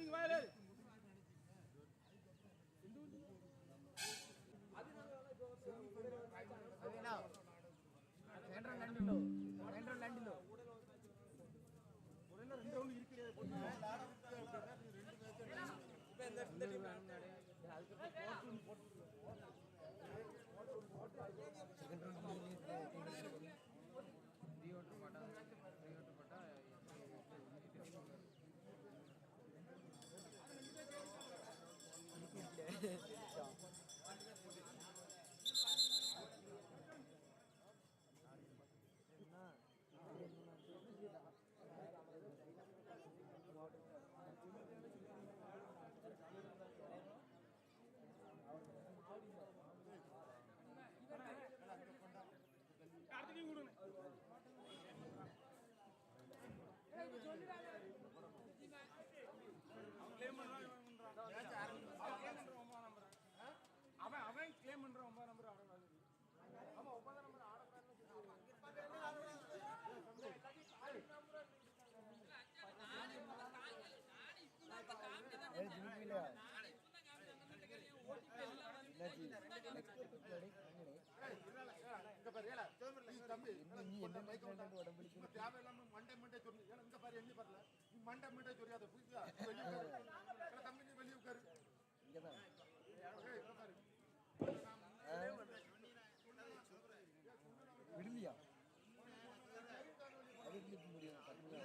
coming right at விடுலியா அது கிளிக்க முடியும் கம்மியா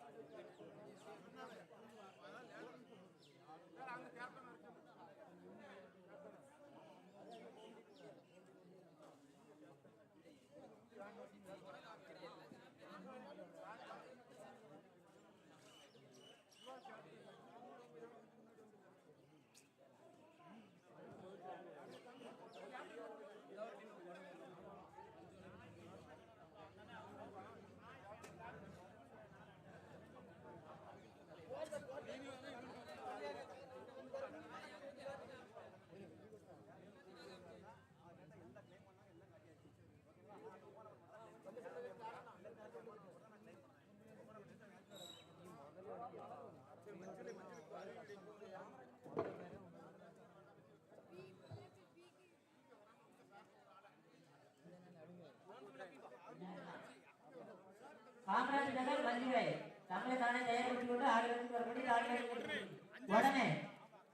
காமராஜ் நகர் மஞ்சுவை தங்களை தானே தயார்படுத்திக் கொண்டு வரப்படி ஆடுகளுக்கு உடனே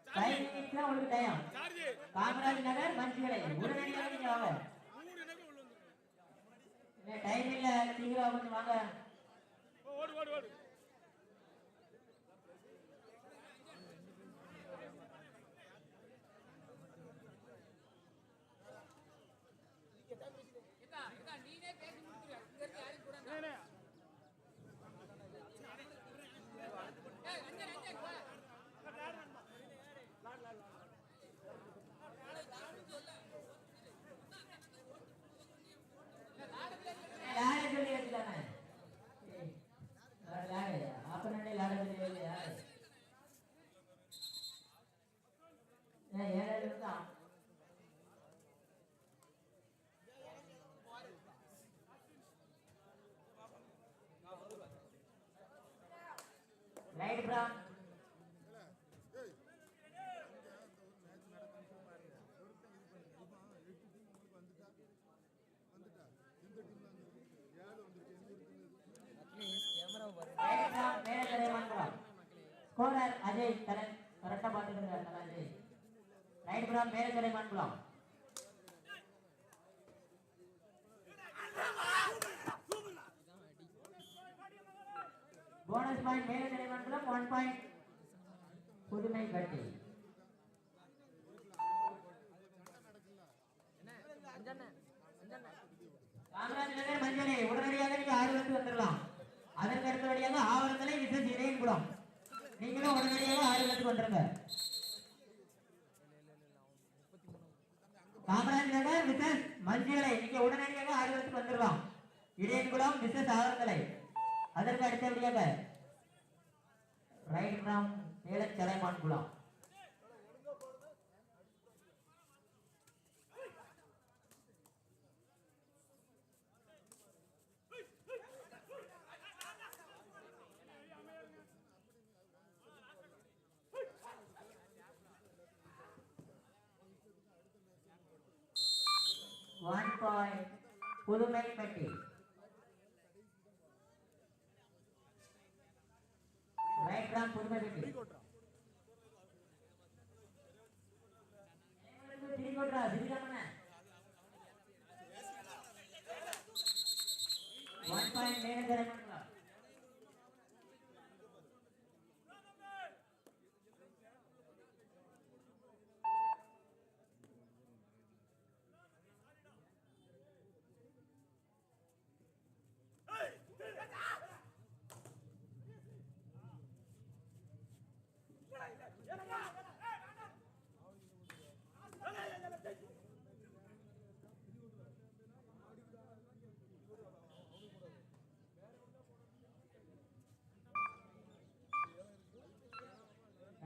டைம் மினிட்ஸ் தான் உங்களுக்கு டைம் காமராஜ் நகர் மஞ்சுவை உடனடியாக நீங்க வாங்க. டைம் இல்ல சீக்கிரம் கொஞ்சம் வாங்க. ரைட் ப்ரோ மேலே தலைவன் போனஸ் பாயிண்ட் மேலே தலைவன் ப்ரோ ஒன் பாயிண்ட் புதுமை கட்டி. காமராஜ் நகர் மஞ்சளை உடனடியாக நீங்க ஆர்வத்து வந்துடலாம் அதற்கு அடுத்தபடியாக ஆவணங்களை விசேஷ இணையம் குளம். நீங்களும் உடனடியாக ஆர்வத்துக்கு வந்துருங்க. காமராஜ் நகர் விசேஷ் மஞ்சளை நீங்க உடனடியாக ஆர்வத்துக்கு வந்துடலாம் இடையன்குளம் மிஸ்ஸஸ் ஆவணங்களை அதற்கு அடுத்தபடியாக ரைட் ஃப்ரம் சேலச்சலைமான் குளம். One point Pudhumaipatti right Ram Pudhumaipatti திரிகோட்ரா திரிகமன ஒன் பாயிண்ட் மேனேஜர்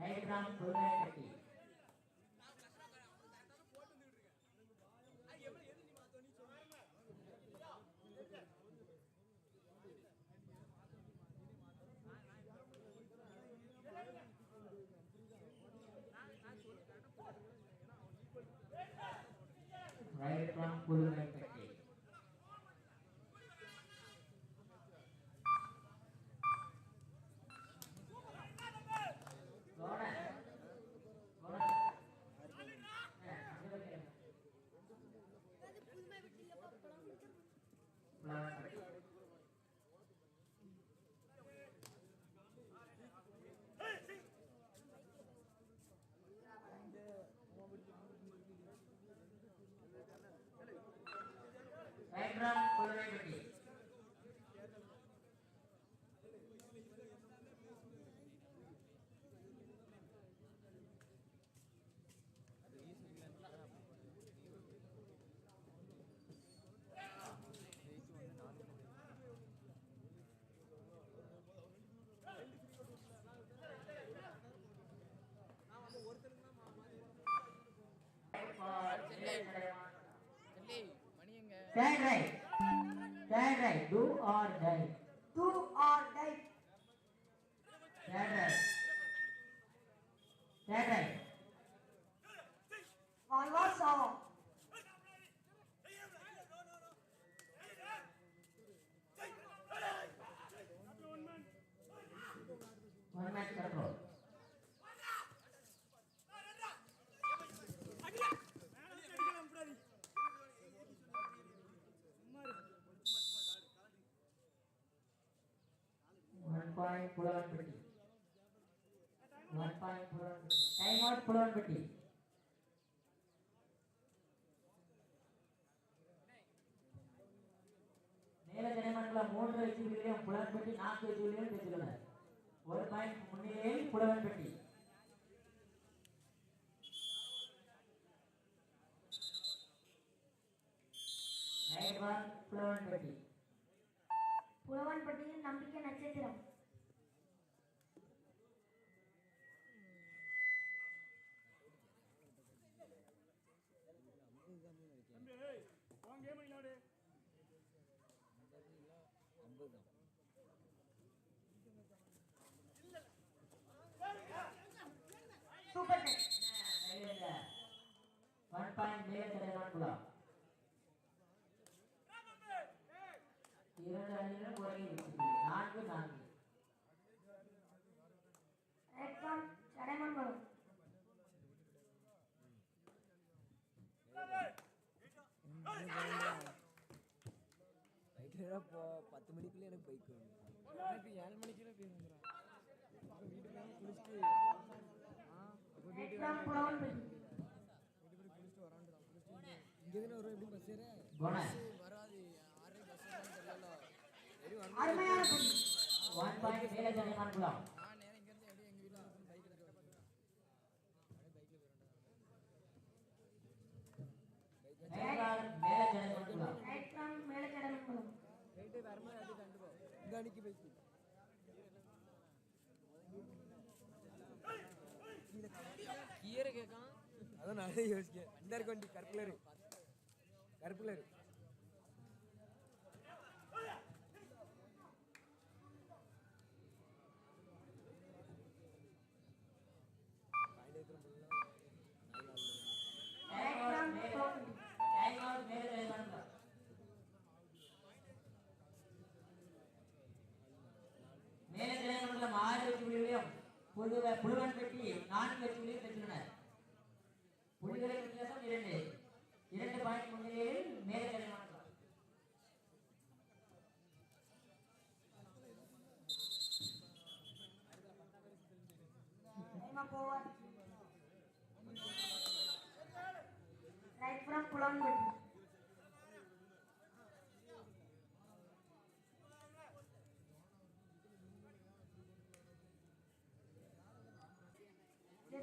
மண்டலம் right Ram Pudhumaipatti Stand right. Stand right. Do or die. Do or die. Stand right. Stand right. One point Pulavanpatti. One point Pulavanpatti. Time out Pulavanpatti. மேல தினமண்டலம் மூன்று வெற்றிகளையும் புலன்பட்டி நான்கு வெற்றிகளையும் பெற்றுள்ளனர் ஒரு point முன்னிலையில் Pulavanpatti right Pulavanpatti புலவன்பட்டியில் நம்பிக்கை நட்சத்திரம் super tech one point மேல தினமண்டலம் இரண்டு அணிகளும் ஒரே வெற்றி நான்கு நான்கு ரெக்கம் சடைமங்கலம் பைக்கில் போ? பத்து மணிக்குள்ளே எனக்கு பைக் வேணும். எனக்கு ஏழு மணிக்குள்ளே போய் வந்துடும் வீட்டுக்கு குளிச்சுட்டு ஆ அப்புறம் வீட்டுக்கு வீட்டுக்கு குளிச்சுட்டு வரான்ட்டு தான் குளிச்சுட்டு இங்கே வரும்? எப்படி பஸ் ஏற? குண வராது. ஆறரை பஸ் தெரியல சரி வரும் நான் நேரம் இங்கேருந்து எப்படி எங்கள் வீட்டில் இருக்கும் பைக் எடுக்க அப்படியே பைக்கில் போயிடும் மேல నెగ్గానికి వెళ్తుంది. అదే యోచికే అందరికొండి కరుపులేరు. కరుపులేరు. புதுவ புலுவன்பட்டி நான்கு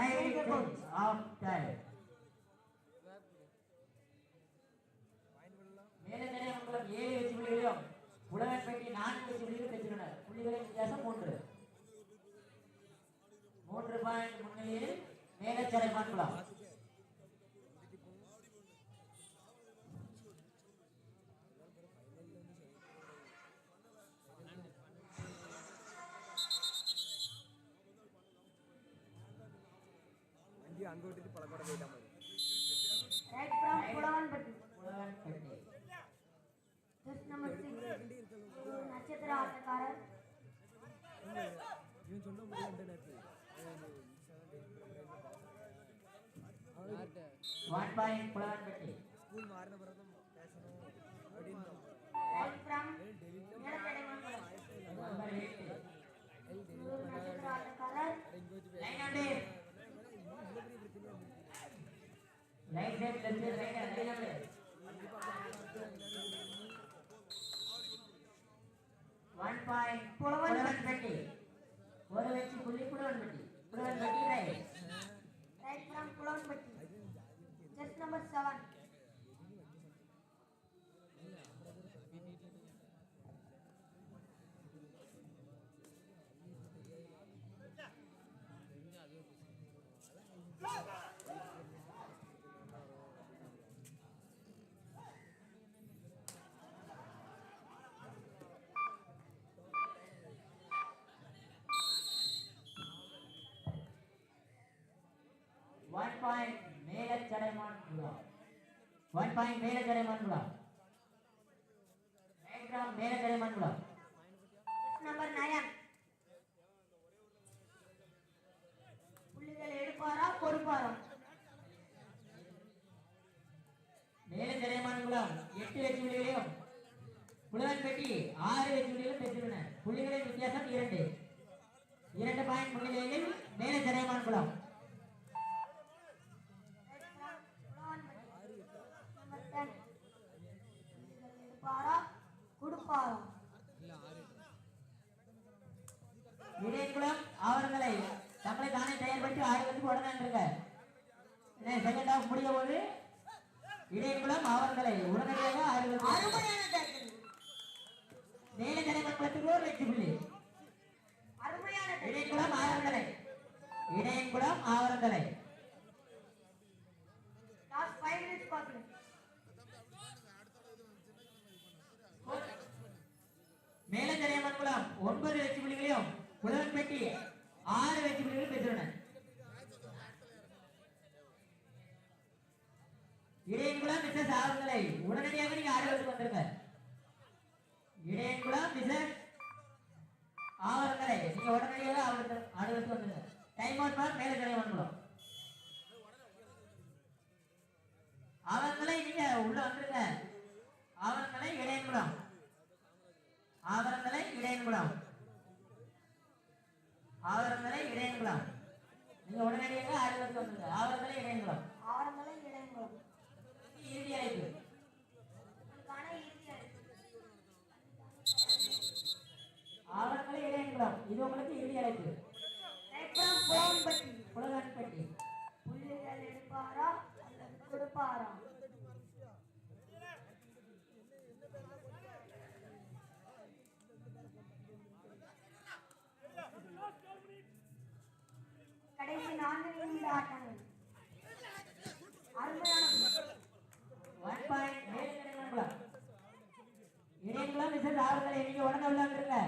வச்சிருக்கான் of from மேலக்கரை Melachadai மாநிலம் time. டைம் change the ஏழு வெற்றி புள்ளிகளையும் புலவன்பட்டி நான்கு வெற்றி புள்ளிகளும் பெற்றுள்ளனர் புள்ளிகளின் வித்தியாசம் மூன்று மூன்று பாயிண்ட் முன்னிலையில் மேலச்சரை மண்டலம் ஒன் பாயிண்ட் புலவன்பட்டி ஸ்கூல் மாறின பிறகு பேசணும் அப்படின்னு right from மேலக்கடை ஒரு நட்சத்திர ஆட்டக்காரர் இங்க வச்சு line out line right line out one point Pulavanpatti ஒரு வெற்றி புள்ளி Pulavanpatti Pulavanpatti right right from Pulanbatti. One number. One point Melachadaimankulam one point மேலச்சடைமான் குளம் ரைட் ஃப்ரம் மேலச்சடைமான் குளம் Just number nine. புள்ளிகள் எடுப்பாரா கொடுப்பாரா மேலச்சடைமான் குளம் எட்டு வெற்றி புள்ளிகளையும் புலவன்பட்டி ஆறு வெற்றி புள்ளிகளும் பெற்றுள்ளன. புள்ளிகளின் வித்தியாசம் இரண்டு. இரண்டு பாயிண்ட் முன்னிலையில் மேலச்சடைமான் குளம் Right கொடுப்பாரா இடையன்குளம் அவர்களை தங்களை தானே தயார்படுத்தி ஆய்வுக்கு உடனே செகண்ட் ஆஃப் முடிய போது இடையன்குளம் அவர்களை உடனடியாக ஆய்வுக்கு அருமையான tackle. மேலே தலைமண்டலத்துக்கு ஒரு வெற்றி புள்ளி அருமையான tackle. இடையன்குளம் ஆவரங்களை இடையன்குளம் ஆவரங்களை ஒன்பது வெற்றி புள்ளிகளையும் புலவன்பட்டி ஆறு வெற்றி புள்ளிகளையும் பெற்றுள்ளன. இடையன்குளம் மிஸ்ஸஸ் ஆவரங்களை உடனடியாக நீங்க ஆடுவதற்கு வந்திருக்க இடையன்குளம் மிஸ்ஸஸ் ஆவரங்களை நீங்க உடனடியாக ஆடுவதற்கு ஆடுவதற்கு வந்துருங்க. டைம் அவுட் பார் மேலே தலைமண்டலம் அவர்களை நீங்க உள்ள வந்துருங்க. அவர்களை இடையன்குளம் ஆவரங்களை இடையன்குளம் ஆவரங்களை இடையன்குளம் நீங்க உடனடியாக ஆடுவதற்கு வந்துருங்க ஆவரங்களை இடையன்குளம் ஆரம்பலை இடையங்குளம் இறுதி அழைப்பு உங்களுக்கான இறுதி அழைப்பு. ஆவரங்களை இடையன்குளம் இது உங்களுக்கு இறுதி அழைப்பு Right from புலவன்பட்டி. புலகன்பட்டி புள்ளிகள் எடுப்பாரா அல்லது கொடுப்பாரா கடைசி நான்கு நிமிட ஆட்டங்கள் அருமையான ஒன் பாயிண்ட் மேலே மிஸ்ஸஸ் ஆவரந்தலை நீங்க உடனே உள்ள வந்துருங்க.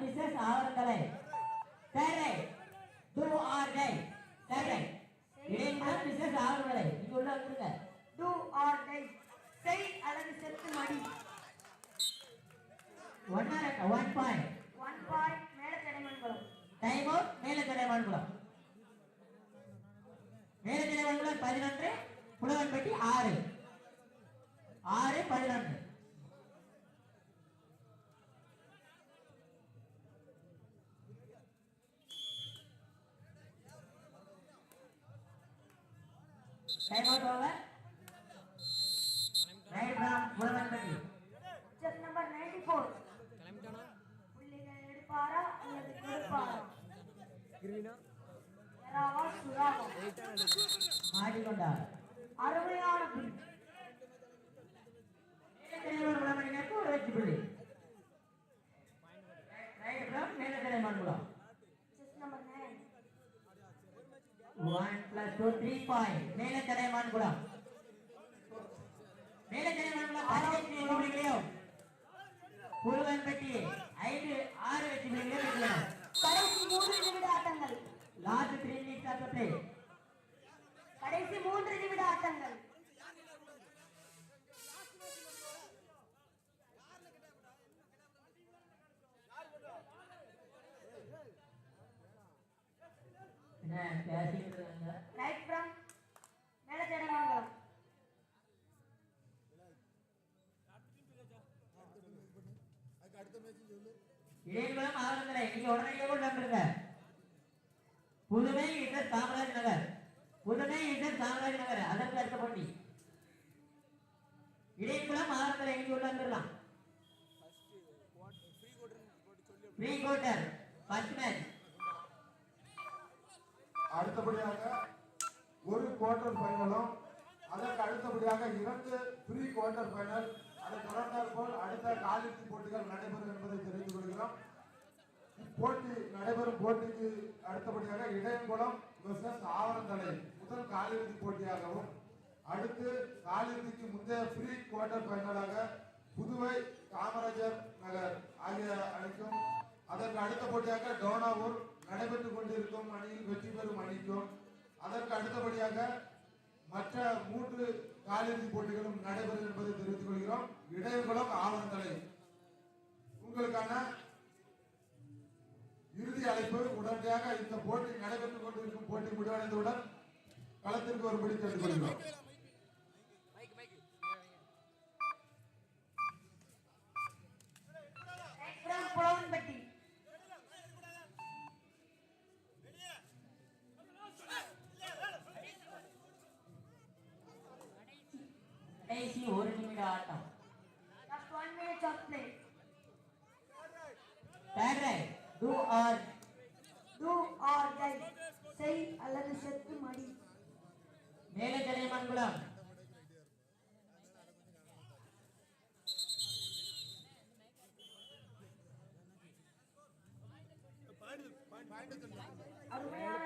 மிஸ்ஸஸ் ஆவரந்தலை சரி டூ ஆர் டை சரி இடையங்குளம் மிஸ்ஸஸ் ஆவரந்தலை நீங்க உள்ள வந்துருங்க. டூ ஆர் டை செய் அல்லது செத்து மடி. One one point one point time out மேலே கிடைமங்குளம் மேலே கிடைமங்குளம் பதினொன்று புலவன்பட்டி ஆறு. ஆறு பதினொன்று. Time out over right from Pulavanpatti chest number ninety four கிளம்பிட்டானா புள்ளிகள் எடுப்பாரா அல்லது கொடுப்பாரா கிருவினா எராவா சுறாவா எயிட்டா நடக்கு மாட்டிக்கொண்டார் அருமையான புள்ளி மேலத்திரைமன் குளமணிக்கு ஒரு வெற்றி புள்ளி right from Melathiraimankulam chest number nine one plus two three point Melathiraimankulam Melathiraimankulam பதினைந்து வெற்றி புள்ளிகளையும் புலுவன்பட்டி ஐந்து ஆறு வெற்றி புள்ளிகளையும் வெற்றினர் கடைசி மூன்று நிமிட ஆட்டங்கள். Last three minutes of the play கடைசி மூன்று நிமிட ஆட்டங்கள் என்ன பேசிக்கிட்டு இருக்காங்க ரைட் ஃப்ரம் மேல தடைமன்குளம் அதுக்கு அடுத்த மேட்ச் சொல்லு இடையகுளம் ஆவணங்களை நீங்க உடனடியாக கொண்டு வந்துருங்க புதுமை இசர் காமராஜ் நகர். புதுமை இசர் காமராஜ் நகர். அதற்கு அடுத்த பண்ணி இடையகுளம் ஆவணங்களை நீங்க உள்ள வந்துடலாம். ப்ரீ குவார்டர் ஃபர்ஸ்ட் மேட்ச் அடுத்தபடியாக ஒரு குவார்டர் ஃபைனலும் அதற்கு அடுத்தபடியாக இரண்டு ப்ரீ குவார்டர் ஃபைனல் அதை தொடர்ந்தால் போல் அடுத்த காலிறுதி போட்டிகள் நடைபெறும் என்பதை தெரிந்து கொள்கிறோம். போட்டி நடைபெறும் போட்டிக்கு அடுத்தபடியாக இடையங்குளம் வெர்சஸ் ஆவரந்தலை முதல் காலிறுதி போட்டியாகவும் அடுத்து காலிறுதிக்கு முந்தைய ப்ரீ குவார்டர் ஃபைனலாக புதுவை காமராஜர் நகர் ஆகிய அணிக்கும் அதற்கு அடுத்த போட்டியாக டோனாவூர் நடைபெற்றுக் கொண்டிருக்கும் அணியில் வெற்றி பெறும் அணிக்கும் அதற்கு அடுத்தபடியாக மற்ற மூன்று காலிறுதி போட்டிகளும் நடைபெறும் என்பதை தெரிவித்துக் கொள்கிறோம். இடையகுளம் ஆவணத்தலை உங்களுக்கான இறுதி அழைப்பு உடனடியாக இந்த போட்டி நடைபெற்றுக் கொண்டிருக்கும் போட்டி முடிவடைந்தவுடன் களத்திற்கு வரும்படி கேட்டுக்கொள்கிறோம் ரைட் ஃப்ரம் புலவன்பட்டி கடைசி ஒரு நிமிட ஆட்டம் Just one minute of play. Third right do or Do or die. செய் அல்லது செத்து மடி மேலத்திரை மண்குளம் அருமையான